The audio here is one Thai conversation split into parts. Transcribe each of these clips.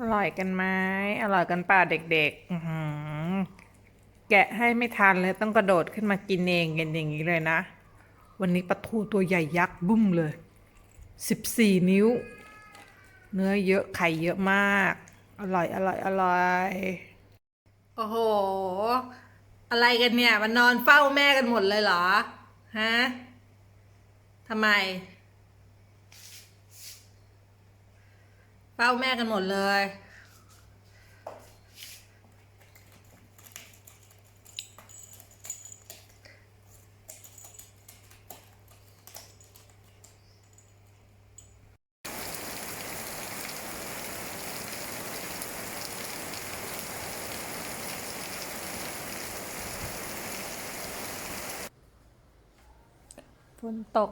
อร่อยกันไหมอร่อยกันป่าเด็กๆแกะให้ไม่ทันเลยต้องกระโดดขึ้นมากินเองกันอย่างนี้เลยนะ วันนี้ปลาทูตัวใหญ่ยักษ์บุ้มเลยสิบสี่นิ้ว เนื้อเยอะไข่เยอะมาก อร่อยอร่อยอร่อยโอ้โห อะไรกันเนี่ย มันนอนเฝ้าแม่กันหมดเลยเหรอ ฮะทำไม ฝ้าแม่กันหมดเลย ฝนตก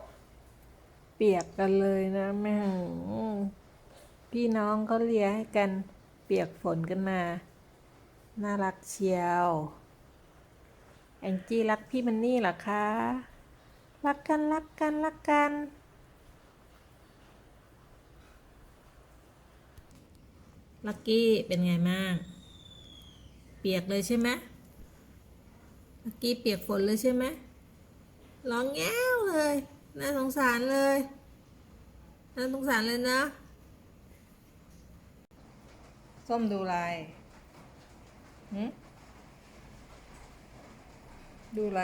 เปียกกันเลยนะแม่หือ พี่น้องก็เลียให้กันเปียกฝนกันมา น่ารักเชียว แองจี้รักพี่มันนี่หรอคะ รักกันรักกันรักกัน ลักกี้เป็นไงบ้างเปียกเลยใช่ไหมลักกี้เปียกฝนเลยใช่ไหมร้องแง้วเลย น่าสงสารเลย น่าสงสารเลยนะ ส้มดูอะไรหืมดูอะไร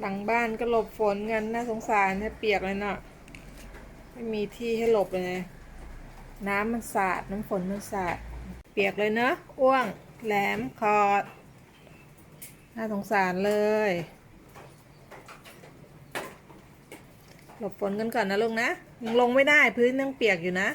หลังบ้านก็หลบฝนกันน่าสงสารนี่เปียกเลยเนาะไม่มีที่ให้หลบเลยน้ำมันสาดน้ำฝนมันสาด เปียกเลยเนอะอ้วง แหลมคอด น่าสงสารเลย หลบฝนกันก่อนนะลุงนะยังลงไม่ได้พื้นยังเปียกอยู่นะ